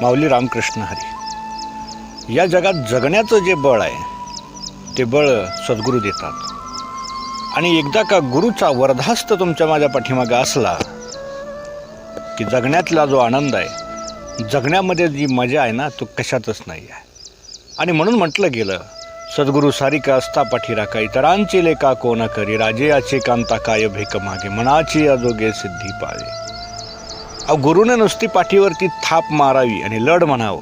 माऊली रामकृष्ण हरी. या जगात जगण्याचं जे बळ आहे ते बळ सद्गुरू देतात. आणि एकदा का गुरुचा वर्धास्त तुमच्या माझ्या पाठीमागे असला की जगण्यातला जो आनंद आहे जगण्यामध्ये जी मजा आहे ना तो कशातच नाही आहे. आणि म्हणून म्हटलं गेलं सद्गुरू सारिका असता पाठी राखा इतरांची लेखा कोण करी राजेयाचे कांता काय भेक मागे मनाची अजोगे सिद्धी पाळे गुरुने नुसती पाठीवरती थाप मारावी आणि लढ म्हणावं.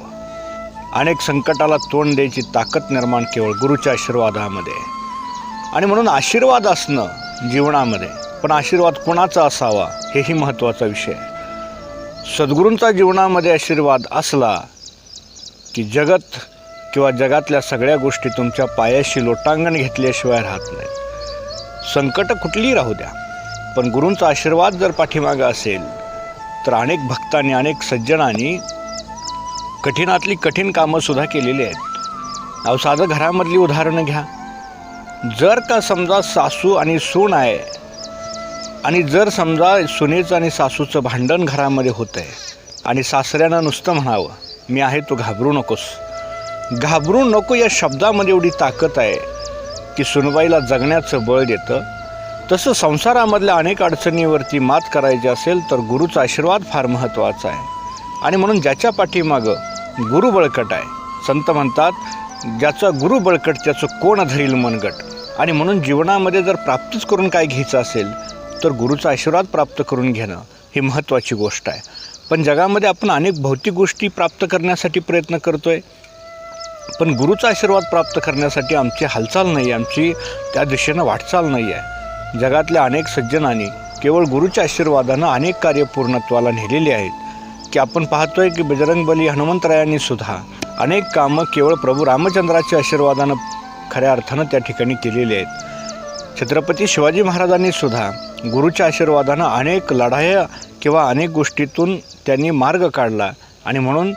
अनेक संकटाला तोंड द्यायची ताकद निर्माण केवळ गुरुच्या आशीर्वादामध्ये. आणि म्हणून आशीर्वाद असणं जीवनामध्ये पण आशीर्वाद कोणाचा असावा हेही महत्त्वाचा विषय. सद्गुरूंचा जीवनामध्ये आशीर्वाद असला की जगत किंवा जगातल्या सगळ्या गोष्टी तुमच्या पायाशी लोटांगण घेतल्याशिवाय राहत नाहीत. संकट कुठलीही राहू द्या पण गुरूंचा आशीर्वाद जर पाठीमागं असेल तर अनेक भक्तांनी अनेक सज्जनांनी कठीणातली कठीण कामंसुद्धा केलेली आहेत. अहो साधं घरामधली उदाहरणं घ्या. जर का समजा सासू आणि सून आहे आणि जर समजा सुनेचं आणि सासूचं भांडण घरामध्ये होतं आहे आणि सासऱ्यानं नुसतं म्हणावं मी आहे तू घाबरू नकोस. घाबरू नको या शब्दामध्ये एवढी ताकद आहे की सुनबाईला जगण्याचं बळ देतं तसं संसारामधल्या अनेक अडचणीवरती मात करायची असेल तर गुरुचा आशीर्वाद फार महत्त्वाचा आहे. आणि म्हणून ज्याच्या पाठीमागं गुरु बळकट आहे. संत म्हणतात ज्याचा गुरु बळकट त्याचं कोण धरील मनगट? आणि म्हणून जीवनामध्ये जर प्राप्तीच करून काय घ्यायचं असेल तर गुरुचा आशीर्वाद प्राप्त करून घेणं ही महत्त्वाची गोष्ट आहे. पण जगामध्ये आपण अनेक भौतिक गोष्टी प्राप्त करण्यासाठी प्रयत्न करतो आहे पण गुरुचा आशीर्वाद प्राप्त करण्यासाठी आमची हालचाल नाही आमची त्या दिशेनं वाटचाल नाही आहे. जगातल्या अनेक सज्जनांनी केवळ गुरुच्या आशीर्वादानं अनेक कार्य पूर्णत्वाला नेलेली आहेत. की आपण पाहतोय की बजरंगबली हनुमंतरायांनी सुद्धा अनेक कामं केवळ प्रभू रामचंद्राच्या आशीर्वादानं खऱ्या अर्थानं त्या ठिकाणी केलेली आहेत. छत्रपती शिवाजी महाराजांनी सुद्धा गुरुच्या आशीर्वादानं अनेक लढाया किंवा अनेक गोष्टीतून त्यांनी मार्ग काढला आणि म्हणून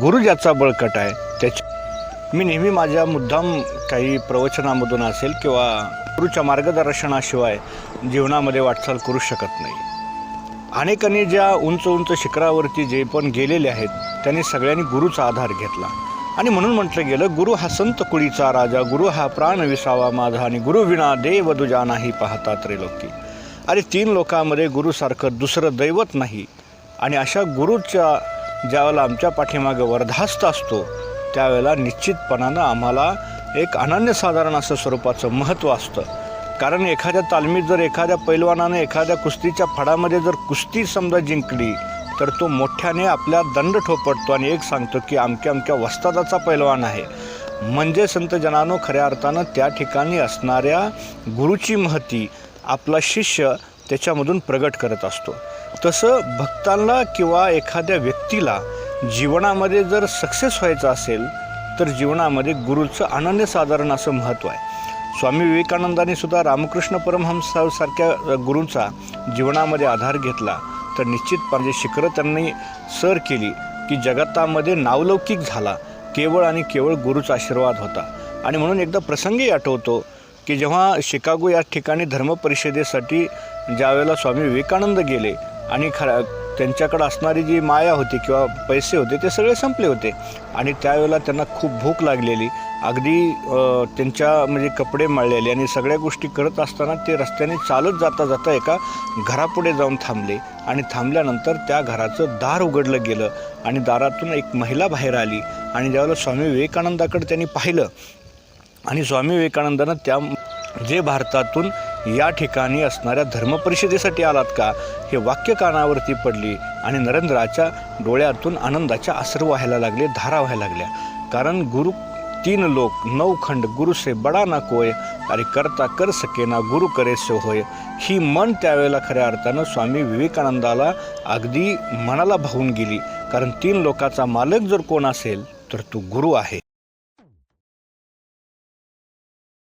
गुरु ज्याचा बळकट आहे त्याची मी नेहमी माझ्या मुद्दाम काही प्रवचनामधून असेल किंवा गुरुच्या मार्गदर्शनाशिवाय जीवनामध्ये वाटचाल करू शकत नाही. अनेकांनी ज्या उंच उंच शिखरावरती जे पण गेलेले आहेत त्यांनी सगळ्यांनी गुरुचा आधार घेतला. आणि म्हणून म्हटलं गेलं गुरु हा संत कुळीचा राजा गुरु हा प्राण विसावा माझा आणि गुरुविना देव दुजा नाही पाहता त्रिलोकी अरे तीन लोकांमध्ये गुरुसारखं दुसरं दैवत नाही. आणि अशा गुरुच्या ज्यावेळेला आमच्या पाठीमागं वरधास्त असतो त्यावेळेला निश्चितपणानं आम्हाला एक अनन्यसाधारण असं स्वरूपाचं महत्त्व असतं. कारण एखाद्या तालमीत जर एखाद्या पैलवानानं एखाद्या कुस्तीच्या फडामध्ये जर कुस्ती समजा जिंकली तर तो मोठ्याने आपल्या दंड ठोपटतो आणि एक सांगतो की अमक्या अमक्या वस्तादाचा पैलवान आहे. म्हणजे संत जनानो खऱ्या अर्थानं त्या ठिकाणी असणाऱ्या गुरुची महती आपला शिष्य त्याच्यामधून प्रगट करत असतो. तसं भक्तांना किंवा एखाद्या व्यक्तीला जीवनामध्ये जर सक्सेस व्हायचं असेल तर जीवनामध्ये गुरुचं अनन्यसाधारण असं महत्त्व आहे. स्वामी विवेकानंदांनी सुद्धा रामकृष्ण परमहंसासारख्या गुरूंचा जीवनामध्ये आधार घेतला. तर निश्चितपणे म्हणजे शिखरं त्यांनी सर केली की जगतामध्ये नावलौकिक झाला. केवळ आणि केवळ गुरुचा आशीर्वाद होता. आणि म्हणून एकदा प्रसंगी आठवतो की जेव्हा शिकागो या ठिकाणी धर्मपरिषदेसाठी ज्यावेळेला स्वामी विवेकानंद गेले आणि खरा त्यांच्याकडं असणारी जी माया होती किंवा पैसे होते ते सगळे संपले होते. आणि त्यावेळेला त्यांना खूप भूक लागलेली. अगदी त्यांच्या म्हणजे कपडे मळलेले आणि सगळ्या गोष्टी करत असताना ते रस्त्याने चालत जाता जाता एका घरापुढे जाऊन थांबले. आणि थांबल्यानंतर त्या घराचं दार उघडलं गेलं आणि दारातून एक महिला बाहेर आली आणि ज्यावेळेला स्वामी विवेकानंदाकडे त्यांनी पाहिलं आणि स्वामी विवेकानंदानं त्या जे भारतातून या ठिकाणी असणाऱ्या धर्मपरिषदेसाठी आलात का? हे वाक्य कानावरती पडली आणि नरेंद्राच्या डोळ्यातून आनंदाच्या आसर व्हायला लागले धारा व्हायला लागल्या. कारण गुरु तीन लोक नऊ खंड गुरु से बडा ना कोय अरे करता कर सके ना गुरु करे सो होय. ही मन त्यावेळेला खऱ्या अर्थानं स्वामी विवेकानंदाला अगदी मनाला भावून गेली. कारण तीन लोकाचा मालक जर कोण असेल तर तो गुरु आहे.